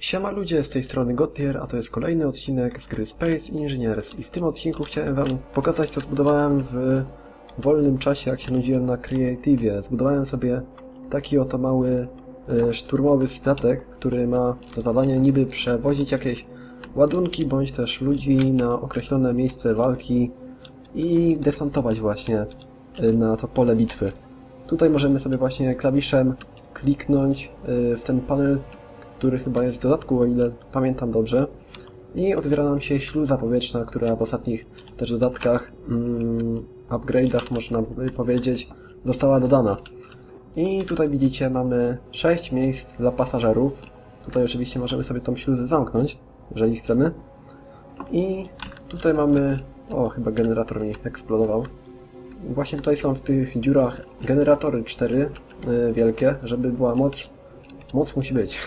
Siema ludzie, z tej strony Gotier, a to jest kolejny odcinek z gry Space Engineers i w tym odcinku chciałem wam pokazać co zbudowałem w wolnym czasie jak się nudziłem na Creative. Zbudowałem sobie taki oto mały e, szturmowy statek, który ma za zadanie niby przewozić jakieś ładunki bądź też ludzi na określone miejsce walki i desantować właśnie e, na to pole bitwy. Tutaj możemy sobie właśnie klawiszem kliknąć e, w ten panel który chyba jest w dodatku, o ile pamiętam dobrze. I otwiera nam się śluza powietrzna, która w ostatnich też dodatkach, mm, upgrade'ach można by powiedzieć, została dodana. I tutaj widzicie mamy 6 miejsc dla pasażerów. Tutaj oczywiście możemy sobie tą śluzę zamknąć, jeżeli chcemy. I tutaj mamy... O, chyba generator mi eksplodował. Właśnie tutaj są w tych dziurach generatory 4 y, wielkie, żeby była moc. Moc musi być.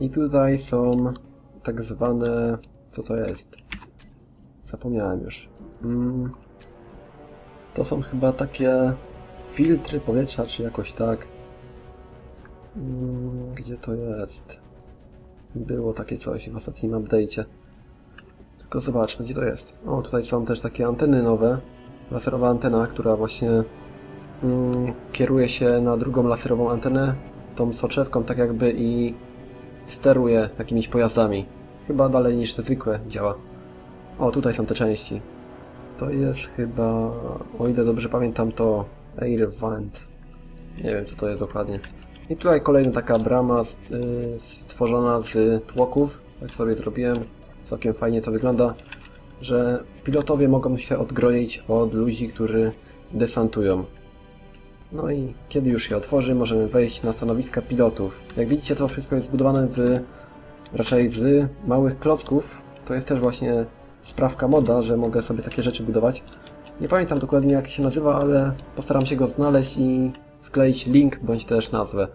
I tutaj są tak zwane... Co to jest? Zapomniałem już. Mm, To są chyba takie filtry powietrza, czy jakoś tak. Mm, Gdzie to jest? Było takie coś w ostatnim update'cie. Tylko zobaczmy, gdzie to jest. O, tutaj są też takie anteny nowe. Laserowa antena, która właśnie mm, kieruje się na drugą laserową antenę, tą soczewką tak jakby i steruje jakimiś pojazdami. Chyba dalej niż te zwykłe działa. O, tutaj są te części. To jest chyba, o ile dobrze pamiętam, to Air Vent. Nie wiem, co to jest dokładnie. I tutaj kolejna taka brama y, stworzona z tłoków. Tak sobie zrobiłem. Całkiem fajnie to wygląda, że pilotowie mogą się odgroić od ludzi, którzy desantują. No i kiedy już się otworzy, możemy wejść na stanowiska pilotów. Jak widzicie, to wszystko jest zbudowane z, raczej z małych klocków. To jest też właśnie sprawka moda, że mogę sobie takie rzeczy budować. Nie pamiętam dokładnie jak się nazywa, ale postaram się go znaleźć i skleić link bądź też nazwę.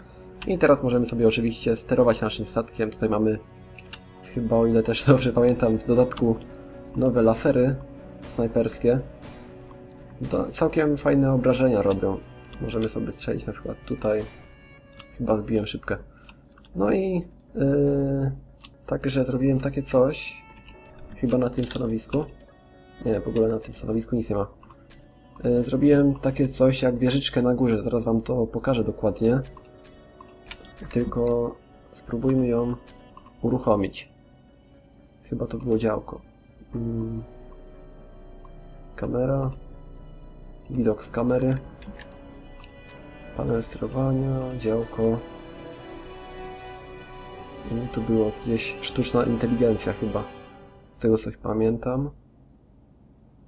I teraz możemy sobie oczywiście sterować naszym statkiem. Tutaj mamy chyba, o ile też dobrze pamiętam, w dodatku nowe lasery snajperskie. To całkiem fajne obrażenia robią. Możemy sobie strzelić na przykład tutaj. Chyba zbiłem szybkę. No i yy, także zrobiłem takie coś. Chyba na tym stanowisku. Nie, w ogóle na tym stanowisku nic nie ma. Yy, zrobiłem takie coś jak wieżyczkę na górze. Zaraz wam to pokażę dokładnie. Tylko spróbujmy ją uruchomić. Chyba to było działko. Mm. Kamera. Widok z kamery. Panel sterowania, działko. I tu było gdzieś sztuczna inteligencja chyba. Z tego coś pamiętam.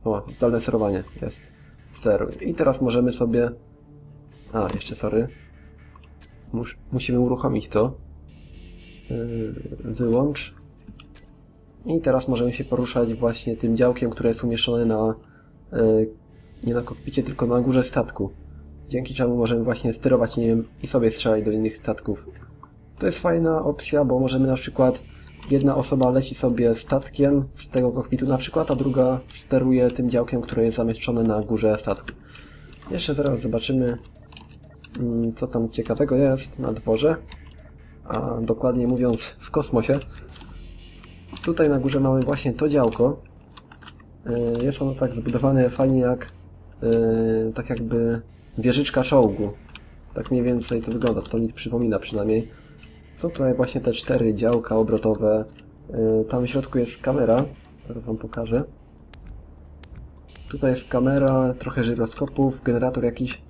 O, zdalne sterowanie jest. Steruj. I teraz możemy sobie... A, jeszcze sorry. Mus musimy uruchomić to. Yy, wyłącz. I teraz możemy się poruszać właśnie tym działkiem, które jest umieszczone na... Yy, nie na kokpicie, tylko na górze statku dzięki czemu możemy właśnie sterować nim i sobie strzelać do innych statków. To jest fajna opcja, bo możemy na przykład jedna osoba leci sobie statkiem z tego kokpitu na przykład, a druga steruje tym działkiem, które jest zamieszczone na górze statku. Jeszcze zaraz zobaczymy, mm, co tam ciekawego jest na dworze, a dokładnie mówiąc w kosmosie. Tutaj na górze mamy właśnie to działko. Yy, Jest ono tak zbudowane fajnie jak yy, tak jakby wieżyczka czołgu. Tak mniej więcej to wygląda, to mi przypomina przynajmniej. Są tutaj właśnie te cztery działka obrotowe. Yy, Tam w środku jest kamera, teraz wam pokażę. Tutaj jest kamera, trochę żyroskopów, generator jakiś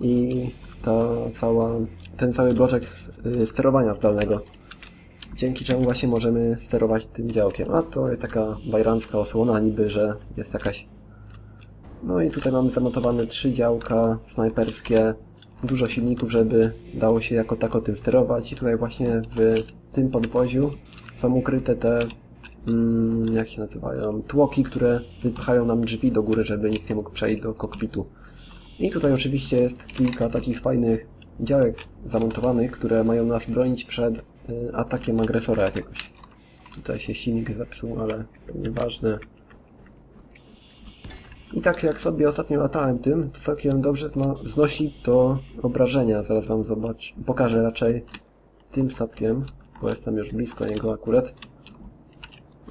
i ta cała, ten cały bloczek yy, sterowania zdalnego. Dzięki czemu właśnie możemy sterować tym działkiem. A to jest taka bajrancka osłona niby, że jest jakaś no i tutaj mamy zamontowane trzy działka snajperskie, dużo silników, żeby dało się jako tako tym sterować. I tutaj właśnie w tym podwoziu są ukryte te, mm, jak się nazywają, tłoki, które wypchają nam drzwi do góry, żeby nikt nie mógł przejść do kokpitu. I tutaj oczywiście jest kilka takich fajnych działek zamontowanych, które mają nas bronić przed y, atakiem agresora jakiegoś. Tutaj się silnik zepsuł, ale nieważne. I tak jak sobie ostatnio latałem tym, to całkiem dobrze zno znosi to obrażenia. Zaraz wam zobacz, pokażę raczej tym statkiem. bo jestem już blisko niego akurat.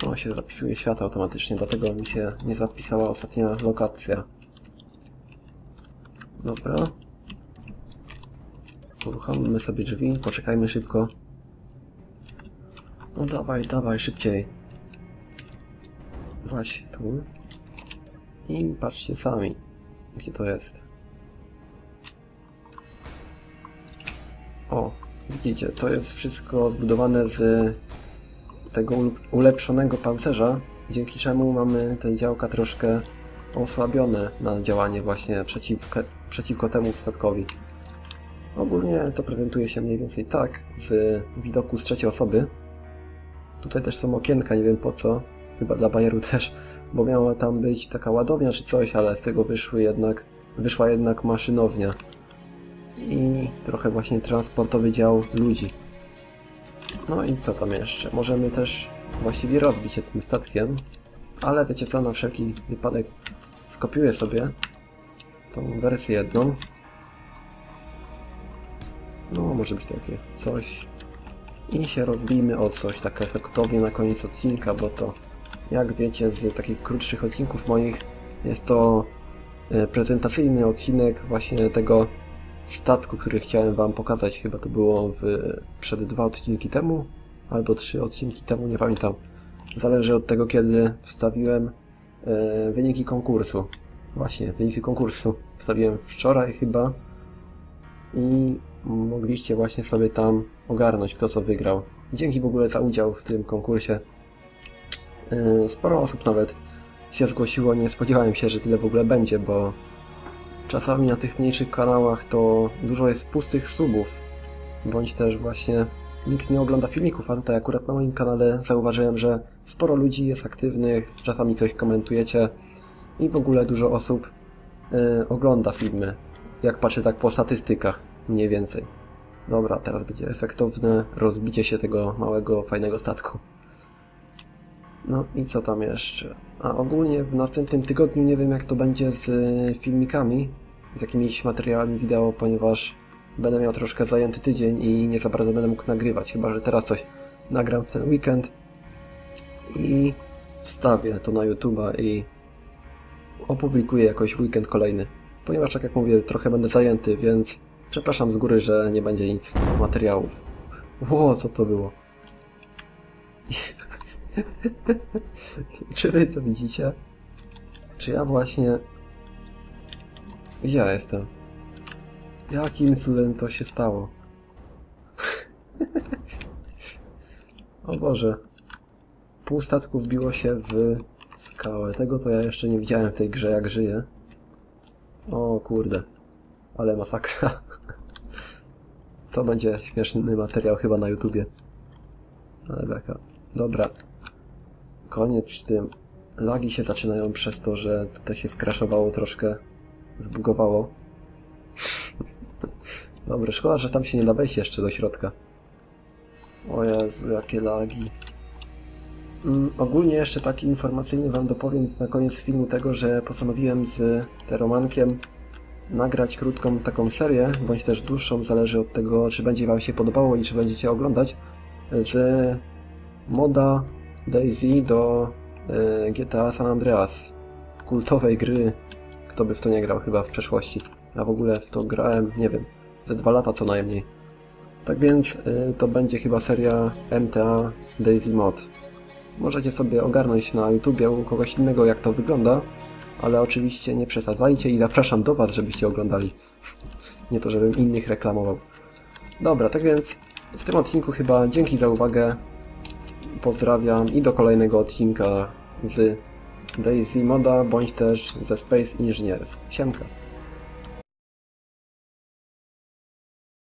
O, się zapisuje świat automatycznie, dlatego mi się nie zapisała ostatnia lokacja. Dobra. Uruchommy sobie drzwi, poczekajmy szybko. No dawaj, dawaj, szybciej. Właśnie tu. I patrzcie sami, gdzie to jest. O, widzicie, to jest wszystko zbudowane z tego ul- ulepszonego pancerza, dzięki czemu mamy te działka troszkę osłabione na działanie właśnie przeciwko, przeciwko temu statkowi. Ogólnie to prezentuje się mniej więcej tak, z widoku z trzeciej osoby. Tutaj też są okienka, nie wiem po co, chyba dla bajeru też, bo miała tam być taka ładownia czy coś, ale z tego wyszły jednak, wyszła jednak maszynownia i trochę właśnie transportowy dział ludzi. No i co tam jeszcze? Możemy też właściwie rozbić się tym statkiem, ale wiecie co, na wszelki wypadek skopiuję sobie tą wersję jedną. No, może być takie coś. I się rozbijmy o coś tak efektownie na koniec odcinka, bo to jak wiecie z takich krótszych odcinków moich jest to e, prezentacyjny odcinek właśnie tego statku, który chciałem Wam pokazać. Chyba to było w, przed dwa odcinki temu, albo trzy odcinki temu, nie pamiętam. Zależy od tego, kiedy wstawiłem e, wyniki konkursu. Właśnie, wyniki konkursu wstawiłem wczoraj chyba i mogliście właśnie sobie tam ogarnąć, kto co wygrał. Dzięki w ogóle za udział w tym konkursie. E, Sporo osób nawet się zgłosiło, nie spodziewałem się, że tyle w ogóle będzie, bo czasami na tych mniejszych kanałach to dużo jest pustych subów, bądź też właśnie nikt nie ogląda filmików, a tutaj akurat na moim kanale zauważyłem, że sporo ludzi jest aktywnych, czasami coś komentujecie i w ogóle dużo osób e, ogląda filmy, jak patrzę tak po statystykach, mniej więcej. Dobra, teraz będzie efektowne rozbicie się tego małego, fajnego statku. No i co tam jeszcze? A ogólnie w następnym tygodniu nie wiem jak to będzie z y, filmikami, z jakimiś materiałami wideo, ponieważ będę miał troszkę zajęty tydzień i nie za bardzo będę mógł nagrywać, chyba że teraz coś nagram w ten weekend i wstawię to na YouTube'a i opublikuję jakoś weekend kolejny. Ponieważ tak jak mówię, trochę będę zajęty, więc przepraszam z góry, że nie będzie nic materiałów. Ło, co to było? Czy wy to widzicie? Czy ja właśnie... Ja jestem? Jakim cudem to się stało? o Boże. Pół statku wbiło się w skałę. Tego to ja jeszcze nie widziałem w tej grze, jak żyję. O kurde. Ale masakra. To będzie śmieszny materiał chyba na YouTubie. Ale beka. Dobra. Koniec z tym. Lagi się zaczynają przez to, że tutaj się skraszowało troszkę. Zbugowało. Dobra, szkoda, że tam się nie da wejść jeszcze do środka. O Jezu, jakie lagi. Mm, ogólnie jeszcze taki informacyjny Wam dopowiem na koniec filmu tego, że postanowiłem z Teromankiem nagrać krótką taką serię, bądź też dłuższą, zależy od tego, czy będzie Wam się podobało i czy będziecie oglądać, z moda Daisy do e, GTA San Andreas. Kultowej gry. Kto by w to nie grał chyba w przeszłości. A w ogóle w to grałem, nie wiem, ze dwa lata co najmniej. Tak więc e, to będzie chyba seria MTA Daisy Mod. Możecie sobie ogarnąć na YouTubie u kogoś innego jak to wygląda, ale oczywiście nie przesadzajcie i zapraszam do Was, żebyście oglądali. Nie to, żebym innych reklamował. Dobra, tak więc w tym odcinku chyba dzięki za uwagę. Pozdrawiam i do kolejnego odcinka z Daisy Moda bądź też ze Space Engineers. Siemka.